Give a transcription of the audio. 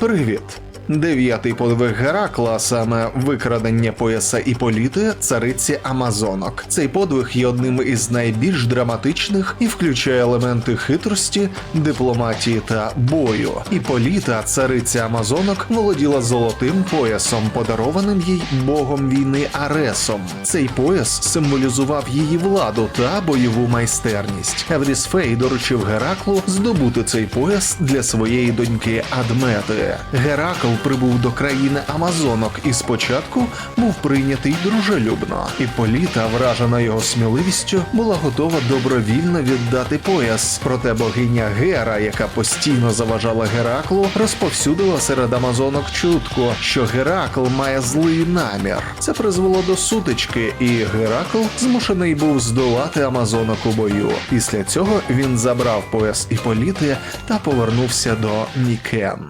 Привіт! Дев'ятий подвиг Геракла, саме викрадення пояса Іполіти, цариці Амазонок. Цей подвиг є одним із найбільш драматичних і включає елементи хитрості, дипломатії та бою. Іполіта, цариця Амазонок, володіла золотим поясом, подарованим їй богом війни Аресом. Цей пояс символізував її владу та бойову майстерність. Еврісфей доручив Гераклу здобути цей пояс для своєї доньки Адмети. Геракл прибув до країни Амазонок і спочатку був прийнятий дружелюбно. Іполіта, вражена його сміливістю, була готова добровільно віддати пояс. Проте богиня Гера, яка постійно заважала Гераклу, розповсюдила серед амазонок чутку, що Геракл має злий намір. Це призвело до сутички, і Геракл змушений був здолати амазонок у бою. Після цього він забрав пояс Іполіти та повернувся до Нікен.